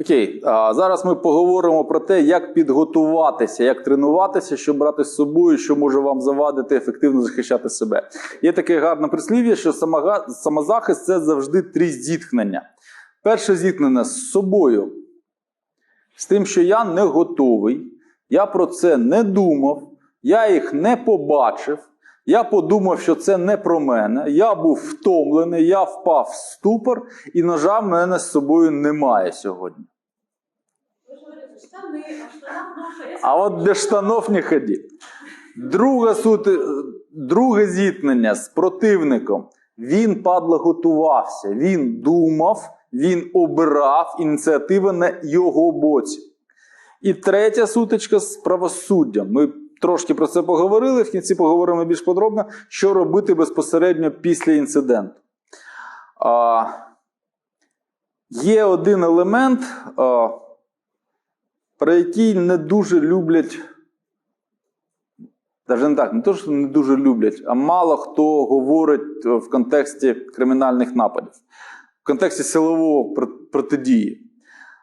Окей, а зараз ми поговоримо про те, як підготуватися, як тренуватися, що брати з собою, що може вам завадити ефективно захищати себе. Є таке гарне прислів'я, що самозахист це завжди три зіткнення. Перше зіткнення з собою, з тим, що я не готовий, я про це не думав, я їх не побачив. Я подумав, що це не про мене. Я був втомлений, я впав в ступор, і ножа в мене з собою немає сьогодні. А от без штанов не ході. Друга суть, друге зіткнення з противником. Він падло готувався, він думав, він обирав ініціатива на його боці. І третя сутичка з правосуддям. Ми трошки про це поговорили. В кінці поговоримо більш подробно, що робити безпосередньо після інциденту. А, є один елемент, а, про який не дуже люблять. Навіть не так, не то, що не дуже люблять, а мало хто говорить в контексті кримінальних нападів, в контексті силового протидії.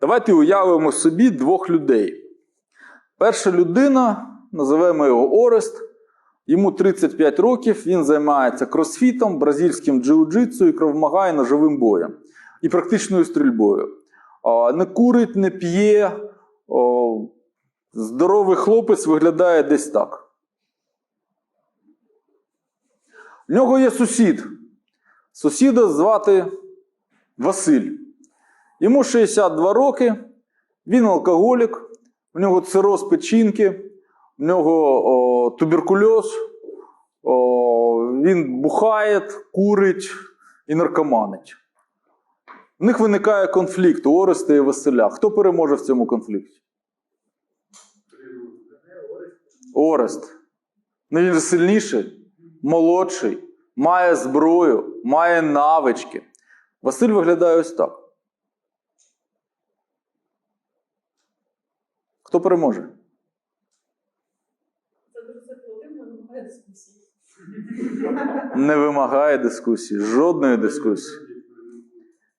Давайте уявимо собі двох людей. Перша людина, називаємо його Орест, йому 35 років, він займається кросфітом, бразильським джиу-джитсу і кровмагає ножовим боєм і практичною стрільбою. Не курить, не п'є. Здоровий хлопець виглядає десь так. В нього є сусід. Сусіда звати Василь. Йому 62 роки, він алкоголік, в нього цироз печінки, в нього о, туберкульоз, о, він бухає, курить і наркоманить. В них виникає конфлікт у Ореста і Василя. Хто переможе в цьому конфлікті? Орест. Ну він сильніший, молодший, має зброю, має навички. Василь виглядає ось так. Хто переможе? Це дуже ситуативно, немає дискусії. Не вимагає дискусії, жодної дискусії.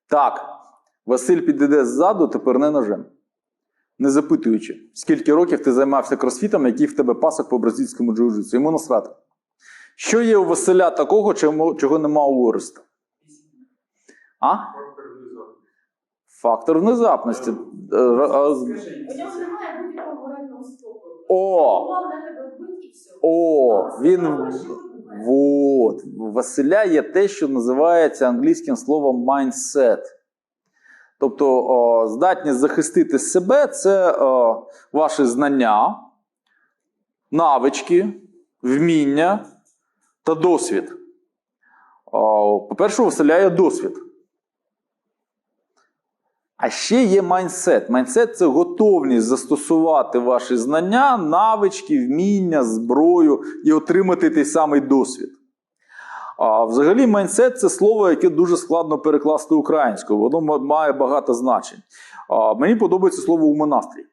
Так, Василь підійде ззаду, тепер не ножем. Не запитуючи, скільки років ти займався кросфітом, який в тебе пасок по бразильському джиу-джитсу. Йому насрати. Що є у Василя такого, чого нема у Ореста? А? Фактор внезапності. Е. О! О, він. Вот. Василя є те, що називається англійським словом mindset. Тобто о, здатність захистити себе це о, ваші знання, навички, вміння та досвід. По-перше, у досвід. А ще є майндсет. Майндсет це готовність застосувати ваші знання, навички, вміння, зброю і отримати той самий досвід. А взагалі, майндсет це слово, яке дуже складно перекласти українською. Воно має багато значень. А, мені подобається слово умонастрій.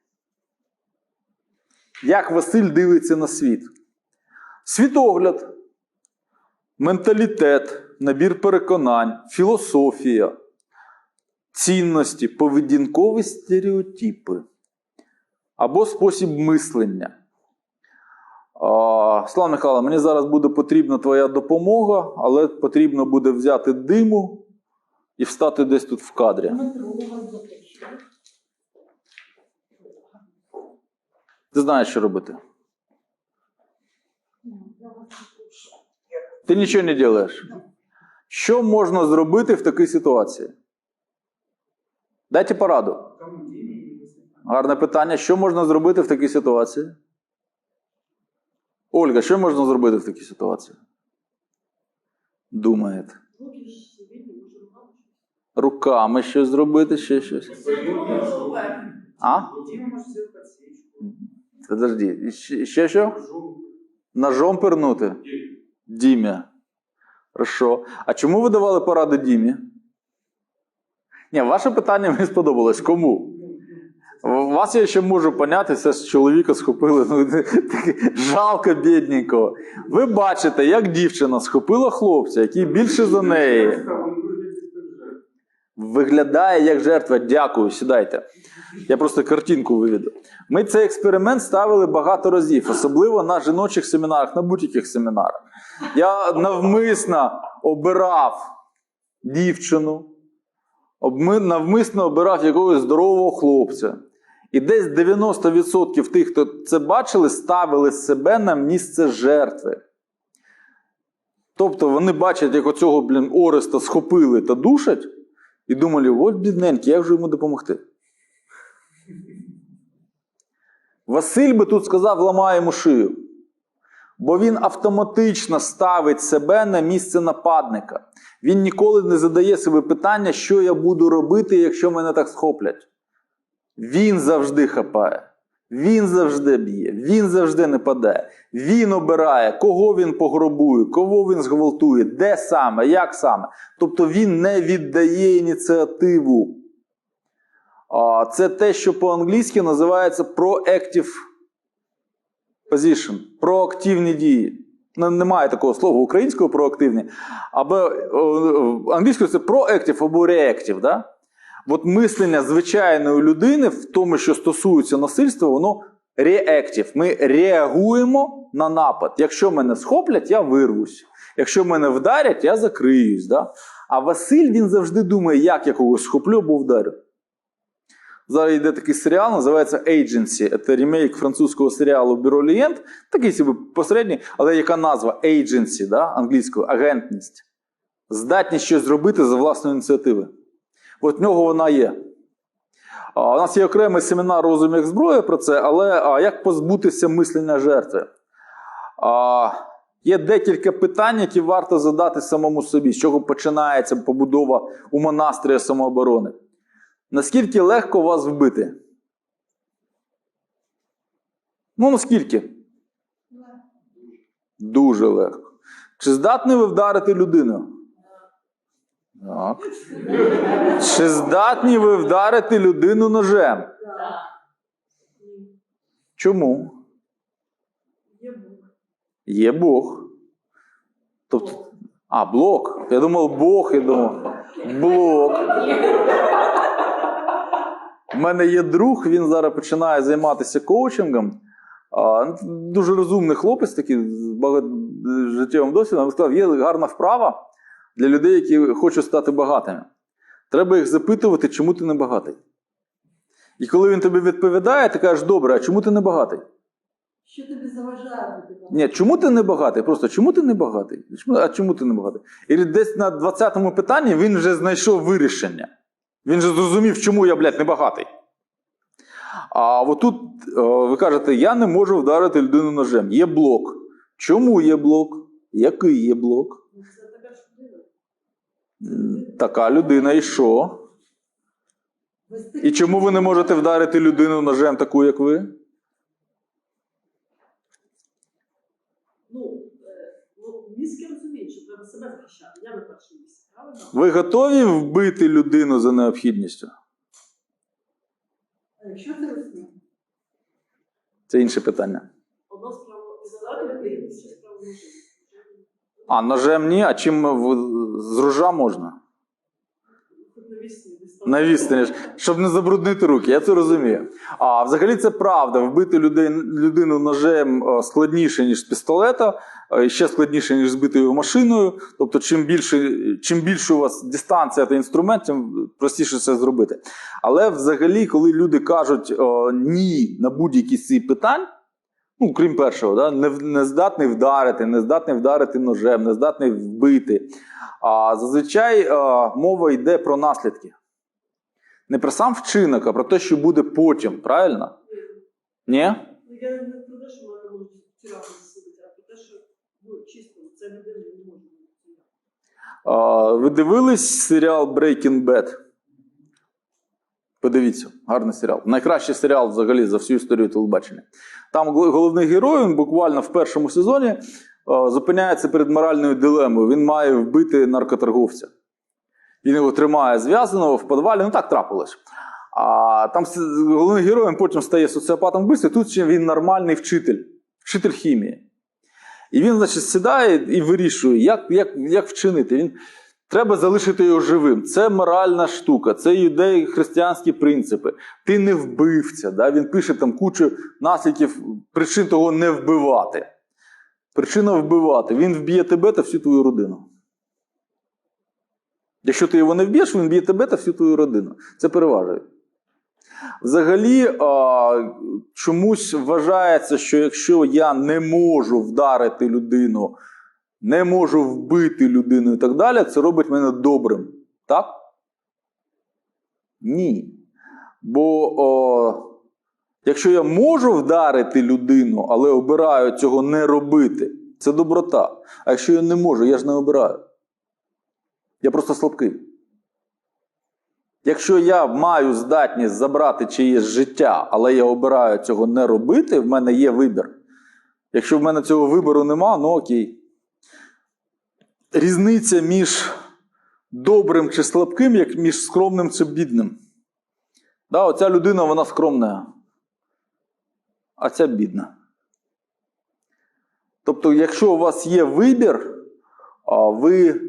Як Василь дивиться на світ? Світогляд, менталітет, набір переконань, філософія цінності, поведінкові стереотипи або спосіб мислення. Слава Михайло, мені зараз буде потрібна твоя допомога, але потрібно буде взяти диму і встати десь тут в кадрі. Ти знаєш, що робити. Ти нічого не робиш. Що можна зробити в такій ситуації? Дайте пораду. Гарне питання. Що можна зробити в такій ситуації? Ольга, що можна зробити в такій ситуації? Думаєте. Руками. Щось зробити, ще щось. А? Подожди, ще що? Ножом пернути? Дімі. Хорошо. А чому ви давали поради Дімі? Ні, ваше питання мені сподобалось. Кому? Вас я ще можу поняти, це ж чоловіка схопили. Ну, жалко бідненького. Ви бачите, як дівчина схопила хлопця, який більше за неї. виглядає як жертва. Дякую, сідайте. Я просто картинку виведу. Ми цей експеримент ставили багато разів, особливо на жіночих семінарах, на будь-яких семінарах. Я навмисно обирав дівчину, навмисно обирав якогось здорового хлопця. І десь 90% тих, хто це бачили, ставили себе на місце жертви. Тобто вони бачать, як оцього, блін, Ореста схопили та душать, і думали, от бідненький, як же йому допомогти? Василь би тут сказав, ламаємо шию. Бо він автоматично ставить себе на місце нападника. Він ніколи не задає собі питання, що я буду робити, якщо мене так схоплять. Він завжди хапає. Він завжди б'є, він завжди не паде. Він обирає, кого він пограбує, кого він зґвалтує, де саме, як саме. Тобто він не віддає ініціативу. Це те, що по-англійськи називається proactive position, проактивні дії. Ну, Немає такого слова українською проактивні, або о, англійською це proactive або reactive. Да? От мислення звичайної людини в тому, що стосується насильства, воно реактив. Ми реагуємо на напад. Якщо мене схоплять, я вирвусь. Якщо мене вдарять, я закриюсь. Да? А Василь він завжди думає, як я когось схоплю або вдарю. Зараз йде такий серіал, називається Agency. Це ремейк французького серіалу Бюро Лієнт. Такий собі посередній, але яка назва Agency, да? англійською агентність. Здатність щось зробити за власної ініціативи. От в нього вона є. У нас є окремий семінар розум як зброя про це, але як позбутися мислення жертви? Є декілька питань, які варто задати самому собі, з чого починається побудова у монастрія самооборони. Наскільки легко вас вбити? Ну, наскільки? Дуже легко. Чи здатні ви вдарити людину? Так. Чи здатні ви вдарити людину ножем? Чому? Є Бог. Є Бог. Тобто, а, блок. Я думав, Бог, я думав. Блок. У мене є друг, він зараз починає займатися коучингом. Дуже розумний хлопець, такий з багато життєвим досвідом. Він сказав, є гарна вправа для людей, які хочуть стати багатими. Треба їх запитувати, чому ти не багатий. І коли він тобі відповідає, ти кажеш, добре, а чому ти не багатий? Що тобі заважає? Ні, чому ти не багатий? Просто чому ти не багатий? А чому ти не багатий? І десь на 20-му питанні він вже знайшов вирішення. Він же зрозумів, чому я, блядь, не багатий. А отут е, ви кажете, я не можу вдарити людину ножем. Є блок. Чому є блок? Який є блок? Така людина. І що? І чому ви не можете вдарити людину ножем таку, як ви? Ну, е, ну, мізки розуміють, що треба себе захищати. Я місці, правильно? Ви готові вбити людину за необхідністю? Якщо це росте? Це інше питання. А ножем ні, а чим в- з ружа можна? Хоч на вісні, десь На відстані, ж, щоб не забруднити руки, я це розумію. А взагалі це правда. Вбити людей, людину ножем е, складніше, ніж з пістолета, ще складніше, ніж збити його машиною. Тобто, чим більше, чим більше у вас дистанція та інструмент, тим простіше це зробити. Але взагалі, коли люди кажуть е, ні на будь-які з цих питань, ну, крім першого, да, не, не здатний вдарити, не здатний вдарити ножем, не здатний вбити. А зазвичай е, мова йде про наслідки. Не про сам вчинок, а про те, що буде потім, правильно? Ні? Ну, я не про те, що мене можуть тюрями засудити, а про те, що ну, чисто ця людина не може бути тюрями. Ви дивились серіал Breaking Bad? Подивіться, гарний серіал. Найкращий серіал взагалі за всю історію телебачення. Там головний герой він буквально в першому сезоні зупиняється перед моральною дилемою. Він має вбити наркоторговця. Він його тримає зв'язаного в підвалі, ну так трапилось. А там головним героєм потім стає соціопатом вбивця, тут ще він нормальний вчитель, вчитель хімії. І він, значить, сідає і вирішує, як, як, як вчинити. Він Треба залишити його живим. Це моральна штука, це юдеї християнські принципи. Ти не вбивця. Да? Він пише там кучу наслідків причин того не вбивати. Причина вбивати. Він вб'є тебе та всю твою родину. Якщо ти його не вб'єш, він вб'є тебе та всю твою родину. Це переважує. Взагалі, а, чомусь вважається, що якщо я не можу вдарити людину, не можу вбити людину і так далі, це робить мене добрим. Так? Ні. Бо о, якщо я можу вдарити людину, але обираю цього не робити, це доброта. А якщо я не можу, я ж не обираю. Я просто слабкий. Якщо я маю здатність забрати чиєсь життя, але я обираю цього не робити, в мене є вибір. Якщо в мене цього вибору нема, ну окей. Різниця між добрим чи слабким, як між скромним чи бідним. Да, оця людина вона скромна, а ця бідна. Тобто, якщо у вас є вибір, ви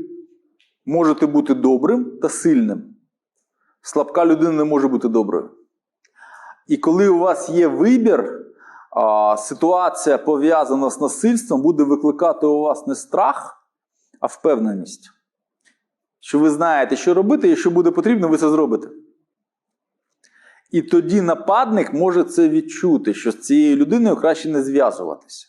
можете бути добрим та сильним. Слабка людина не може бути доброю. І коли у вас є вибір, ситуація пов'язана з насильством буде викликати у вас не страх, а впевненість. Що ви знаєте, що робити, і якщо буде потрібно, ви це зробите. І тоді нападник може це відчути, що з цією людиною краще не зв'язуватися.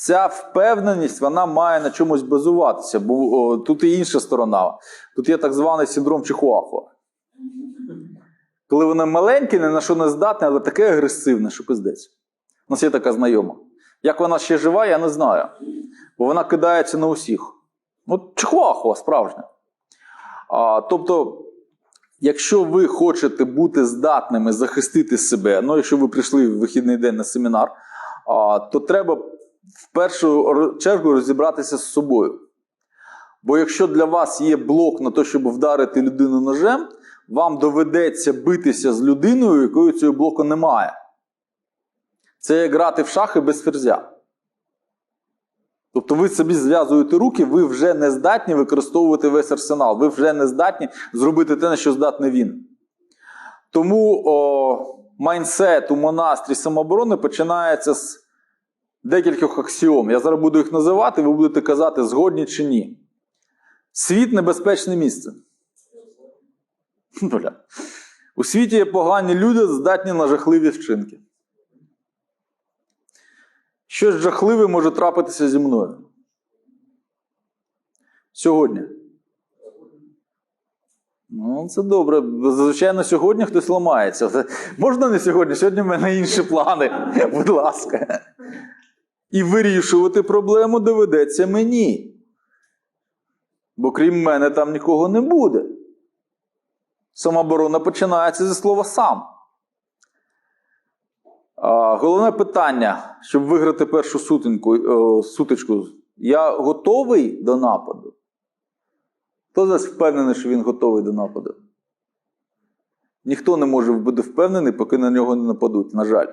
Ця впевненість вона має на чомусь базуватися, бо о, тут і інша сторона. Тут є так званий синдром Чихуахуа. Коли воно маленьке, ні на що не здатне, але таке агресивне, що пиздець. У нас є така знайома. Як вона ще жива, я не знаю. Бо вона кидається на усіх. От Чихуахуа справжня. А, тобто, якщо ви хочете бути здатними захистити себе, ну якщо ви прийшли в вихідний день на семінар, то треба в першу чергу розібратися з собою. Бо якщо для вас є блок на те, щоб вдарити людину ножем, вам доведеться битися з людиною, якої цього блоку немає. Це як грати в шахи без ферзя. Тобто ви собі зв'язуєте руки, ви вже не здатні використовувати весь арсенал, ви вже не здатні зробити те, на що здатний він. Тому о, майнсет у монастрі самооборони починається з декількох аксіом. Я зараз буду їх називати, ви будете казати, згодні чи ні. Світ небезпечне місце. Бля. У світі є погані люди, здатні на жахливі вчинки. Щось жахливе може трапитися зі мною. Сьогодні. Ну, це добре. Звичайно, сьогодні хтось ламається. Можна не сьогодні? Сьогодні в мене інші плани. Будь ласка. І вирішувати проблему доведеться мені. Бо крім мене там нікого не буде. Самооборона починається зі слова сам. А, головне питання, щоб виграти першу сутинку, о, сутичку. Я готовий до нападу? Хто з вас впевнений, що він готовий до нападу? Ніхто не може бути впевнений, поки на нього не нападуть, на жаль.